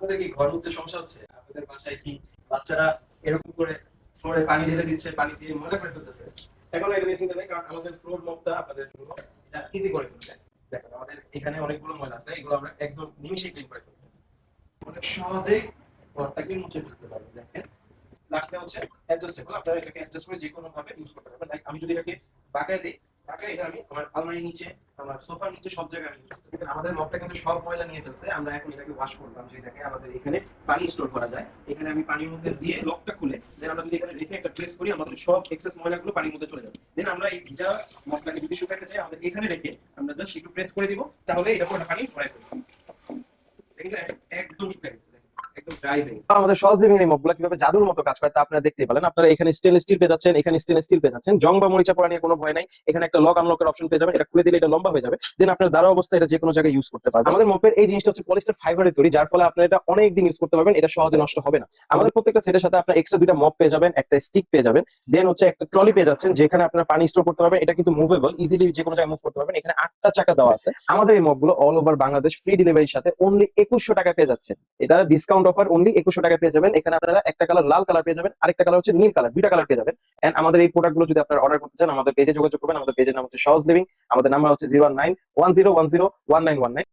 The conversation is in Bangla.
আপনাদের কি ঘর মুছতে সমস্যা হচ্ছে? আপনাদের বাসায় কি বাচ্চারা এরকম করে ফ্লোরে পানি ঢেলে দিচ্ছে, পানি দিয়ে ময়লা করে ফেলতেছে এখন এটা নিয়ে চিন্তা নেই, কারণ আমাদের ফ্লোর মপটা আপনাদের জন্য এটা ইজি করে ফেলবে দেখেন, আমাদের এখানে অনেকগুলো ময়লা আছে, এগুলো আমরা একদম নিমিশেই ক্লিন করে ফেলব অনেক সহজেই ঘরটাকে মুছে ফেলতে পারবেন দেখেন। লাস্টে হচ্ছে অ্যাডজাস্টেবল আপনারা এটাকে অ্যাডজাস্ট করে যে কোনো ভাবে ইউজ করতে পারবেন। লাইক আমি যদি এটাকে বাঁকায় দিই আলমারির নিচে, আমার সোফার নিচে সব জায়গায় আমাদের সব ময়লা নিয়ে আমরা এখন এটাকে করলাম আমাদের এখানে পানি স্টোর করা যায়। এখানে আমি পানির মধ্যে দিয়ে লকটা খুলে আমরা যদি রেখে একটা করি, আমাদের সব ময়লাগুলো পানির মধ্যে চলে আমরা এই ভিজা যদি চাই, আমাদের এখানে রেখে আমরা প্রেস করে দিব, তাহলে একদম শুকাই আমাদের সহজ লিভিং এই মপগুলো কীভাবে জাদুর মতো কাজ করে তা আপনারা দেখতে পেলেন আপনারা এখানে স্টেনলেস স্টিল পেয়ে যাচ্ছেন, এখানে স্টেনলেস স্টিল পেয়ে যাচ্ছেন। জং বা মরিচা পড়া নিয়ে কোনো ভয় নাই। এখানে একটা লক আনলকের অপশন পেয়ে যাবেন। এটা খুলে দিলে এটা লম্বা হয়ে যাবে। দেন আপনার দ্বারা অবস্থায় এটা যে কোনো জায়গায় ইউজ করতে পারবেন। আমাদের মপের এই জিনিসটা হচ্ছে পলিস্টার ফাইবারের তৈরি, যার ফলে আপনারা এটা অনেক দিন ইউজ করতে পারবেন। এটা সহজে নষ্ট হবে না। আমাদের প্রত্যেকটা সেটের সাথে আপনার এক্সট্রা দুইটা মপ পেয়ে যাবেন, একটা স্টিক পেয়ে যাবেন। দেন হচ্ছে একটা ট্রলি পেয়ে যাচ্ছেন, যেখানে আপনার পানি স্টোর করতে পারবেন। এটা কিন্তু মুভেবল ইজিলি যে কোনো জায়গায় মুভ করতে পারবেন। এখানে আটটা চাকা দেওয়া আছে। আমাদের এই মপগুলো অল ওভার বাংলাদেশ ফ্রি ডেলিভারির সাথে অনলি একুশশো টাকা পেয়ে যাচ্ছেন। এটা ডিসকাউন্ট অফার অনলি একুশশো টাকা পেয়ে যাবেন। এখানে আপনারা একটা কালার লাল কালার পেয়ে যাবেন, আরেকটা কালার হচ্ছে নীল কালার দুইটা কালার পেয়ে যাবেন। এন্ড আমাদের এই প্রোডাক্টগুলো যদি আপনারা অর্ডার করতে চান, আমাদের পেজে যোগাযোগ করবেন, আমাদের পেজের নাম হচ্ছে সহজ লিভিং আমাদের নাম্বার হচ্ছে zero nine one zero one zero one nine one nine